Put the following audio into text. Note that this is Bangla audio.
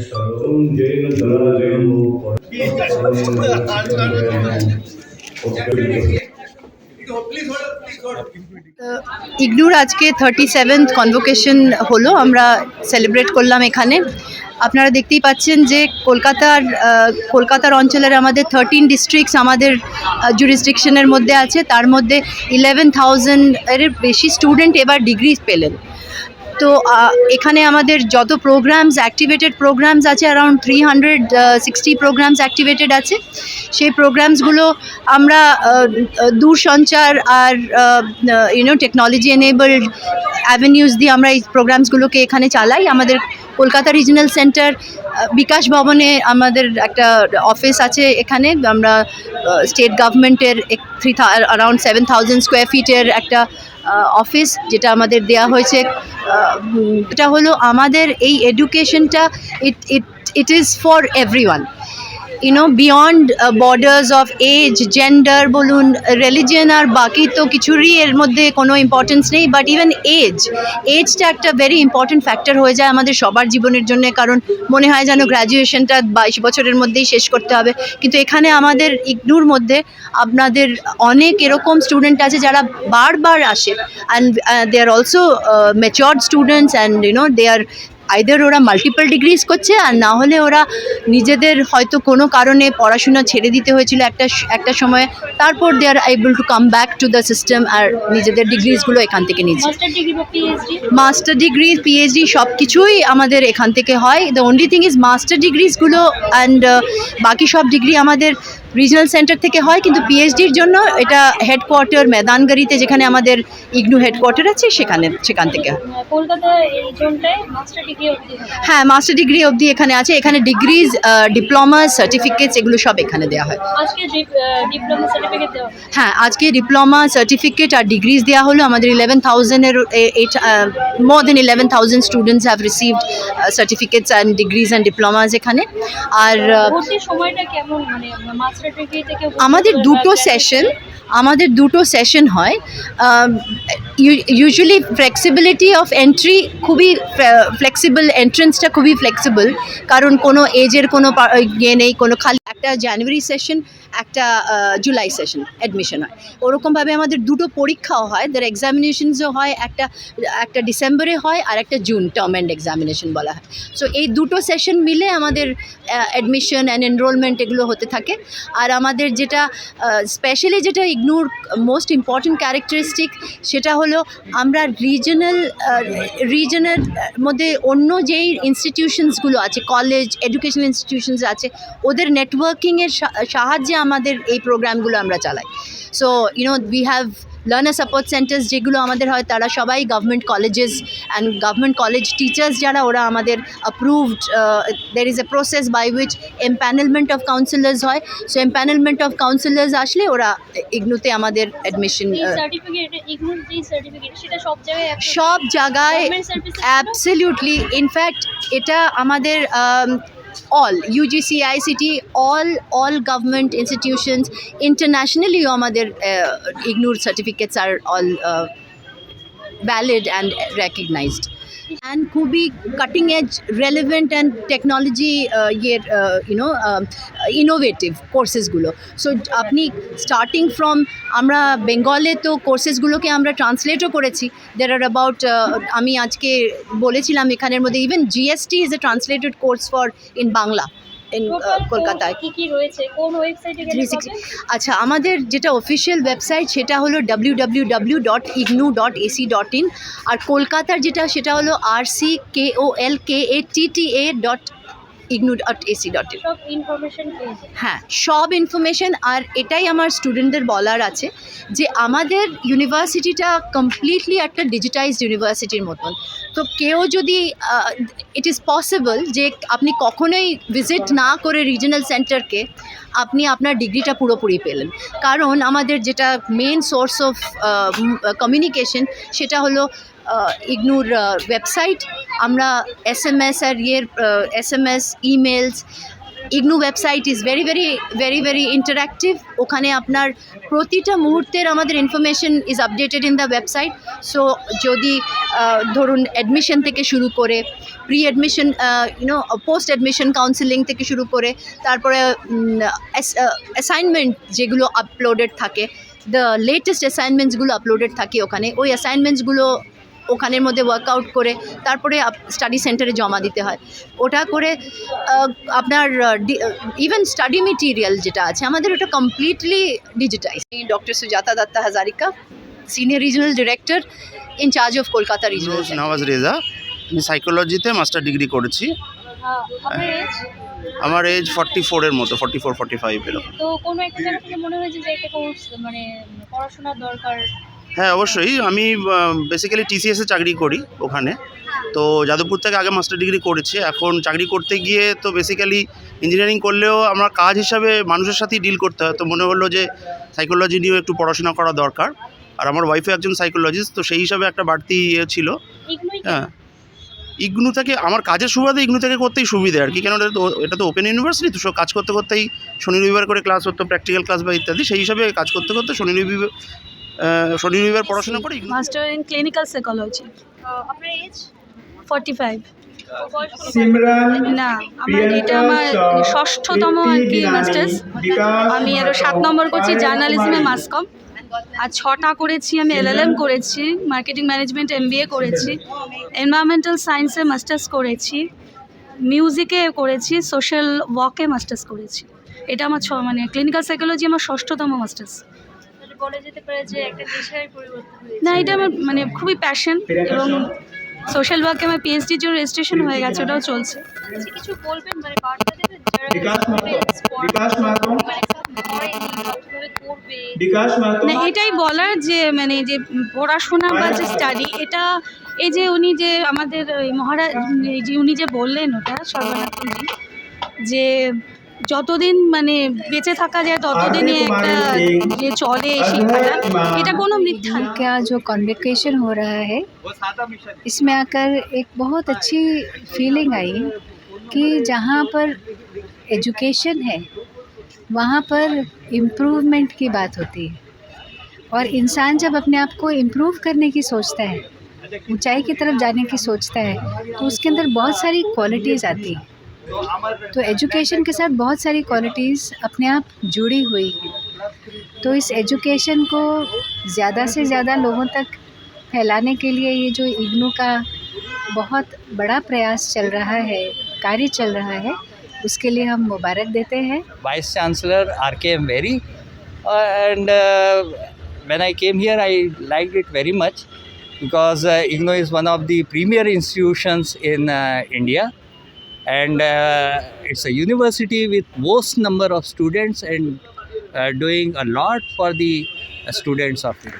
सर्वं जैन जलाजयं ইগনুর আজকে থার্টি সেভেন্থ কনভোকেশন হলো আমরা সেলিব্রেট করলাম এখানে আপনারা দেখতেই পাচ্ছেন যে কলকাতার আহ, কলকাতার অঞ্চলের আমাদের থার্টিন ডিস্ট্রিক্টস আমাদের জুরিসডিকশনের মধ্যে আছে তার মধ্যে ইলেভেন থাউজেন্ড এর বেশি স্টুডেন্ট এবার ডিগ্রি পেলেন তো এখানে আমাদের যত প্রোগ্রামস অ্যাক্টিভেটেড প্রোগ্রামস আছে around three hundred sixty programs activated আছে। সেই প্রোগ্রামসগুলো আমরা দূরসঞ্চার আর you know technology enabled avenues দিয়ে আমরা এই প্রোগ্রামসগুলোকে এখানে চালাই। আমাদের কলকাতা রিজনাল সেন্টার বিকাশ ভবনে আমাদের একটা অফিস আছে এখানে। আমরা স্টেট গভর্নমেন্টের থ্রি থা অ্যারাউন্ড সেভেন থাউজেন্ড স্কোয়ার ফিটের একটা অফিস যেটা আমাদের দেয়া হয়েছে এটা হলো আমাদের এই এডুকেশনটা it it it is for every you know beyond borders of age gender বলুন রিলিজিয়ন আর বাকি তো কিছুরই এর মধ্যে কোনো ইম্পর্টেন্স নেই বাট ইভেন এজ এজটা একটা ভেরি ইম্পর্টেন্ট ফ্যাক্টর হয়ে যায় আমাদের সবার জীবনের জন্য, কারণ মনে হয় যেন গ্র্যাজুয়েশনটা বাইশ বছরের মধ্যেই শেষ করতে হবে। কিন্তু এখানে আমাদের ইগনুর মধ্যে আপনাদের অনেক এরকম স্টুডেন্ট আছে যারা বারবার আসে and they are also matured students and you know they are either ওরা মাল্টিপল ডিগ্রিজ করছে আর না হলে ওরা নিজেদের হয়তো কোনো কারণে পড়াশোনা ছেড়ে দিতে হয়েছিল একটা একটা সময়ে। তারপর they are able to come back to the system আর নিজেদের ডিগ্রিজগুলো এখান থেকে নিচ্ছে মাস্টার ডিগ্রি পিএইচডি সব কিছুই আমাদের এখান থেকে হয়। The only thing is master ডিগ্রিজগুলো and বাকি সব ডিগ্রি আমাদের রিজনাল সেন্টার থেকে হয় কিন্তু পিএইচডির জন্য এটা হেডকোয়ার্টার মেদানগাড়িতে যেখানে আমাদের ইগনু হেডকোয়ার্টার আছে সেখানে সেখান থেকে। হয়। মাস্টার ডিগ্রি অবধি মাস্টার ডিগ্রি অবধি এখানে আছে। এখানে ডিগ্রিজ ডিপ্লোমা সার্টিফিকেটস এগুলো সব এখানে দেওয়া হয়। আজকে ডিপ্লোমা সার্টিফিকেট দেওয়া হয়। হ্যাঁ আজকে ডিপ্লোমা সার্টিফিকেট আর ডিগ্রিজ দেওয়া হলো। আমাদের eleven থাউজেন্ডের eight more than eleven thousand students have received certificates and degrees and diplomas এখানে। আর সময়টা কেমন? মানে আমাদের দুটো সেশন আমাদের দুটো সেশন হয়। ইউজুয়ালি ফ্লেক্সিবিলিটি অফ এন্ট্রি খুবই ফ্লেক্সিবল এন্ট্রেন্সটা খুবই ফ্লেক্সিবল কারণ কোনো এজের কোনো ইয়ে নেই, কোনো খালি একটা জানুয়ারি সেশন একটা জুলাই সেশন অ্যাডমিশন হয়। ওরকমভাবে আমাদের দুটো পরীক্ষাও হয়। দের এক্সামিনেশনসও হয়, একটা একটা ডিসেম্বরে হয় আর একটা জুন টার্ম অ্যান্ড এক্সামিনেশন বলা হয়। সো এই দুটো সেশন মিলে আমাদের অ্যাডমিশন অ্যান্ড এনরোলমেন্ট এগুলো হতে থাকে। আর আমাদের যেটা স্পেশালি যেটা ইগনোর মোস্ট ইম্পর্ট্যান্ট ক্যারেক্টারিস্টিক সেটা হলো আমরা রিজনাল রিজনের মধ্যে অন্য যেই ইনস্টিটিউশনসগুলো আছে কলেজ এডুকেশনাল ইনস্টিটিউশনস আছে, ওদের নেটওয়ার্কিংয়ের সাহায্যে আমাদের এই প্রোগ্রামগুলো আমরা চালাই। So you know we have learner support centres যেগুলো আমাদের হয় তারা সবাই government colleges and government college teachers যারা ওরা আমাদের approved there is a process by which empanelment of counsellors হয়। সো এমপ্যানেলমেন্ট অফ কাউন্সিলার্স আসলে ওরা ইগনুতে আমাদের অ্যাডমিশন সেটা সব জায়গায়? অ্যাবসলিউটলি ইনফ্যাক্ট এটা আমাদের all UGC ICT all all government institutions ইন্টারন্যাশনালিও আমাদের ignore certificates are all valid and recognised and খুবই cutting edge relevant and technology uh you know innovative কোর্সেসগুলো so আপনি স্টার্টিং ফ্রম আমরা বেঙ্গলে তো কোর্সেসগুলোকে আমরা ট্রান্সলেটও করেছি। দের আর অ্যাবাউট আমি আজকে বলেছিলাম এখানের মধ্যে even GST is a translated course for in Bangla কলকাতায় কি কি রয়েছে কোন ওয়েবসাইটে থ্রি? আচ্ছা আমাদের যেটা অফিসিয়াল ওয়েবসাইট সেটা হলো W W W dot IGNOU dot AC dot in আর কলকাতার যেটা সেটা হলো R C K O L K A T T A dot IGNOU dot AC dot in information হ্যাঁ সব ইনফরমেশন আর এটাই আমার স্টুডেন্টদের বলার আছে যে আমাদের ইউনিভার্সিটিটা কমপ্লিটলি একটা ডিজিটাইজড ইউনিভার্সিটির মতন। তো কেউ যদি ইট ইজ পসিবল যে আপনি কখনোই ভিজিট না করে রিজনাল সেন্টারকে আপনি আপনার ডিগ্রিটা পুরোপুরি পেলেন। কারণ আমাদের যেটা মেন সোর্স অফ কমিউনিকেশন সেটা হলো ইগনুর ওয়েবসাইট আমরা এস এম এস আর ইয়ের S M S emails IGNOU website is very very very very interactive ওখানে আপনার প্রতিটা মুহূর্তের আমাদের information is updated in the website so যদি ধরুন অ্যাডমিশন থেকে শুরু করে pre admission you know post admission counselling থেকে শুরু করে, তারপরে অ্যাসাইনমেন্ট যেগুলো আপলোডেড থাকে দ্য লেটেস্ট অ্যাসাইনমেন্টসগুলো আপলোডেড থাকে ওখানে, ওই অ্যাসাইনমেন্টসগুলো ওখানের মধ্যে ওয়ার্কআউট করে তারপরে স্টাডি সেন্টারে জমা দিতে হয়। ওটা করে আপনার ইভেন স্টাডি মেটিরিয়াল যেটা আছে আমাদের ওটা completely digitise doctor Sujata Datta Hazarika senior regional director in charge of Kolkata regional Roz Nawaz Reza আমি সাইকোলজিতে মাস্টার ডিগ্রি করেছি। আমার এজ ফর্টি ফোরের মতো ফর্টি ফোর ফর্টি ফাইভ এরকম। তো কোনো একটা জায়গা থেকে মনে হয়েছে যে এটা কোর্স মানে পড়াশোনার দরকার? হ্যাঁ অবশ্যই। আমি বেসিক্যালি টিসিএসে চাকরি করি ওখানে। তো যাদবপুর থেকে আগে মাস্টার ডিগ্রি করেছি। এখন চাকরি করতে গিয়ে তো বেসিক্যালি ইঞ্জিনিয়ারিং করলেও আমার কাজ হিসাবে মানুষের সাথেই ডিল করতে হয়। তো মনে হলো যে সাইকোলজি নিয়েও একটু পড়াশোনা করা দরকার। আর আমার ওয়াইফও একজন সাইকোলজিস্ট তো সেই হিসাবে একটা বাড়তি ইয়ে ছিল। হ্যাঁ। ইগনু থেকে আমার কাজের সুবাদে ইগনু থেকে করতেই সুবিধে আর কি। কেন এটা তো এটা তো ওপেন ইউনিভার্সিটি তো সব কাজ করতে করতেই শনি রবিবার করে ক্লাস হতো প্র্যাকটিক্যাল ক্লাস বা ইত্যাদি। সেই হিসাবে কাজ করতে করতে শনি রবিবার শনি রবিবার পড়াশোনা করে মাস্টার ইন ক্লিনিক্যাল সাইকোলজি আপনার এজ না আমার এটা আমার ষষ্ঠতম আর কি মাস্টার্স আমি আরও সাত নম্বর করছি জার্নালিজমে মাসকম আর ছটা করেছি আমি এলএলএম করেছি মার্কেটিং ম্যানেজমেন্ট এমবিএ করেছি এনভায়রনমেন্টাল সায়েন্সে মাস্টার্স করেছি মিউজিকে করেছি সোশ্যাল ওয়াকে মাস্টার্স করেছি। এটা আমার ছ মানে ক্লিনিক্যাল সাইকোলজি আমার ষষ্ঠতম মাস্টার্স বলা যেতে পারে যে একটা নেশায় পরিবর্তন না এটা আমার মানে খুবই প্যাশন এবং সোশ্যাল ওয়ার্কে আমার পিএইচডির জন্য রেজিস্ট্রেশন হয়ে গেছে ওটাও চলছে। আচ্ছা, কিছু বলবেন? মানে বার্তা দেবেন। মানে না এটাই বলার যে মানে যে পড়াশোনা বা যে স্টাডি এটা এই যে উনি যে আমাদের ওই মহারাজ এই যে উনি যে বললেন ওটা সর্বনাথজি যে যতদিন মানে বেঁচে থাকা যায় ততদিনই একটা যে চলে এই শিক্ষাটা এটা কোনো মিথ্যা না क्या जो कॉन्वोकेशन हो रहा है इसमें आकर एक बहुत अच्छी फीलिंग आई कि जहाँ पर एजुकेशन है वहाँ पर इम्प्रूवमेंट की बात होती है और इंसान जब अपने आप को इम्प्रूव करने की सोचता है ऊंचाई की तरफ जाने की सोचता है तो उसके अंदर बहुत सारी क्वालिटीज़ आती हैं तो एजुकेशन के साथ बहुत सारी क्वालिटीज़ अपने आप जुड़ी हुई हैं। तो इस एजुकेशन को ज़्यादा से ज़्यादा लोगों तक फैलाने के लिए ये जो इग्नू का बहुत बड़ा प्रयास चल रहा है, कार्य चल रहा है, उसके लिए हम मुबारक देते हैं। Vice chancellor R K M very and when I came here I like it very much because IGNOU is one of the premier institutions in India And uh, it's a university with most number of students and uh, doing a lot for the uh, students of it.